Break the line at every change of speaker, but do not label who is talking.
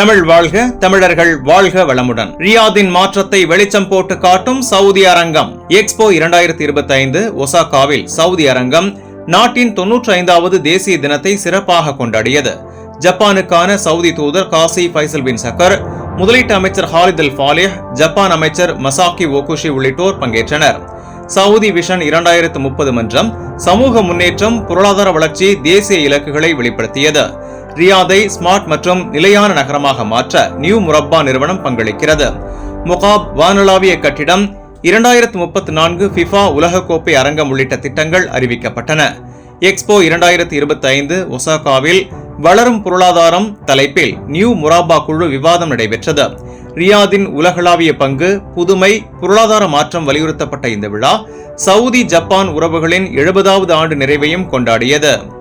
தமிழ் வாழ்க தமிழர்கள் வாழ்க வளமுடன். ரியாதின் மாற்றத்தை வெளிச்சம் போட்டு காட்டும் சவுதி அரங்கம். எக்ஸ்போ இரண்டாயிரத்தி இருபத்தி ஐந்து ஒசாகாவில் சவுதி அரங்கம் நாட்டின் தொன்னூற்றி ஐந்தாவது தேசிய தினத்தை சிறப்பாக கொண்டாடியது. ஜப்பானுக்கான சவுதி தூதர் காசி ஃபைசல் பின் சக்கர் முதலீட்டு அமைச்சர் ஹாலித் அல் ஃபாலிஹ் ஜப்பான் அமைச்சர் மசாக்கி ஓகுஷி உள்ளிட்டோர் பங்கேற்றனர். சவுதி விஷன் இரண்டாயிரத்து முப்பது மன்றம் சமூக முன்னேற்றம் பொருளாதார வளர்ச்சி தேசிய இலக்குகளை வெளிப்படுத்தியது. ரியாதை ஸ்மார்ட் மற்றும் நிலையான நகரமாக மாற்ற நியூ முரப்பா நிறுவனம் பங்களிக்கிறது. முகாப் வானளாவிய கட்டிடம் இரண்டாயிரத்து முப்பத்தி நான்கு ஃபிஃபா உலகக்கோப்பை அரங்கம் உள்ளிட்ட திட்டங்கள் அறிவிக்கப்பட்டன. எக்ஸ்போ இரண்டாயிரத்தி இருபத்தி ஐந்து ஒசாகாவில் வளரும் பொருளாதாரம் தலைப்பில் நியூ முராபா குழு விவாதம் நடைபெற்றது. ரியாதின் உலகளாவிய பங்கு புதுமை பொருளாதார மாற்றம் வலியுறுத்தப்பட்ட இந்த விழா சவுதி ஜப்பான் உறவுகளின் எழுபதாவது ஆண்டு நிறைவையும் கொண்டாடியது.